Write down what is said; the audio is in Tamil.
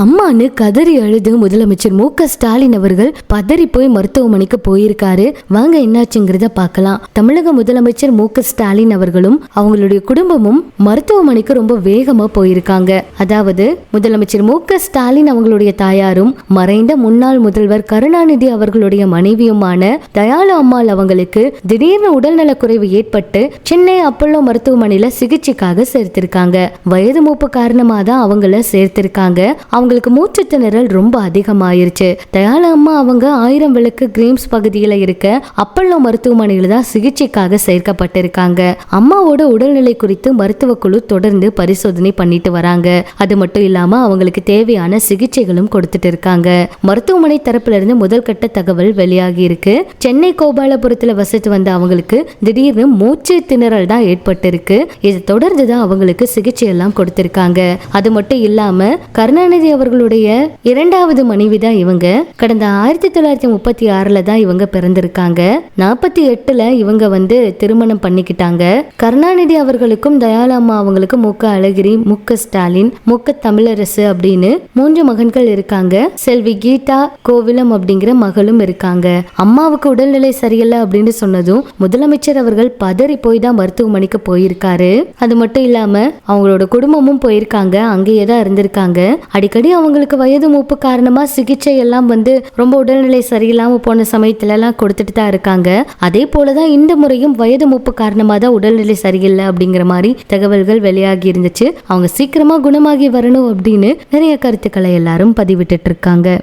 அம்மான்னு கதறி அழுது முதலமைச்சர் மு க ஸ்டாலின் அவர்கள் பதறி போய் மருத்துவமனைக்கு போயிருக்காரு. வாங்க என்னாச்சுங்கிறத பார்க்கலாம். தமிழக முதலமைச்சர் மு க ஸ்டாலின் அவர்களும் அவங்களுடைய குடும்பமும் மருத்துவமனைக்கு ரொம்ப வேகமா போயிருக்காங்க. அதாவது முதலமைச்சர் மு க ஸ்டாலின் அவங்களுடைய தாயாரும் மறைந்த முன்னாள் முதல்வர் கருணாநிதி அவர்களுடைய மனைவியுமான தயாளு அம்மாள் அவங்களுக்கு திடீர்னு உடல்நலக்குறைவு ஏற்பட்டு சென்னை அப்பல்லோ மருத்துவமனையில சிகிச்சைக்காக சேர்த்திருக்காங்க. வயது மூப்பு காரணமா தான் அவங்கள சேர்த்திருக்காங்க. அவங்களுக்கு மூச்சு திணறல் ரொம்ப அதிகமாயிருச்சு. தயால அம்மா அவங்க ஆயிரம் விளக்கு கிரீம்ஸ் பகுதியில் இருக்க அப்பல்லோ மருத்துவமனையில் தான் சிகிச்சைக்காக சேர்க்கப்பட்டிருக்காங்க. அம்மாவோட உடல்நிலை குறித்து மருத்துவ குழு தொடர்ந்து பரிசோதனை பண்ணிட்டு வராங்க. அது மட்டும் இல்லாம அவங்களுக்கு தேவையான சிகிச்சைகளும் கொடுத்துட்டு இருக்காங்க. மருத்துவமனை தரப்புல இருந்து முதல் கட்ட தகவல் வெளியாகி இருக்கு. சென்னை கோபாலபுரத்துல வசித்து வந்த அவங்களுக்கு திடீர்னு மூச்சு திணறல் தான் ஏற்பட்டிருக்கு. இது தொடர்ந்து தான் அவங்களுக்கு சிகிச்சை எல்லாம் கொடுத்திருக்காங்க. அது மட்டும் இல்லாம கருணாநிதி அவர்களுடைய இரண்டாவது மனைவி தான் இவங்க. கடந்த ஆயிரத்தி தொள்ளாயிரத்தி முப்பத்தி ஆறுல தான் இவங்க பிறந்திருக்காங்க. நாற்பத்தி எட்டுல இவங்க வந்து திருமணம் பண்ணிக்கிட்டாங்க. கருணாநிதி அவர்களுக்கும் தயாளு அம்மா அவங்களுக்கும் முக்க அழகிரி முக்க ஸ்டாலின் முக்க தமிழரசு அப்படின்னு மூன்று மகன்கள் இருக்காங்க. செல்வி கீதா கோவிலம் அப்படிங்கிற மகளும் இருக்காங்க. அம்மாவுக்கு உடல்நிலை சரியில்லை அப்படின்னு சொன்னதும் முதலமைச்சர் அவர்கள் பதறி போய் தான் மருத்துவமனைக்கு போயிருக்காரு. அது மட்டும் இல்லாம அவங்களோட குடும்பமும் போயிருக்காங்க. அங்கேயே தான் இருந்திருக்காங்க. அடிக்கடி அவங்களுக்கு வயது மூப்பு காரணமா சிகிச்சை எல்லாம் வந்து ரொம்ப உடல்நிலை சரியில்லாம போன சமயத்துல எல்லாம் கொடுத்துட்டு தான் இருக்காங்க. அதே போலதான் இந்த முறையும் வயது மூப்பு காரணமா தான் உடல்நிலை சரியில்லை அப்படிங்கிற மாதிரி தகவல்கள் வெளியாகி இருந்துச்சு. அவங்க சீக்கிரமா குணமாகி வரணும் அப்படின்னு நிறைய கருத்துக்களை எல்லாரும் பதிவிட்டு இருக்காங்க.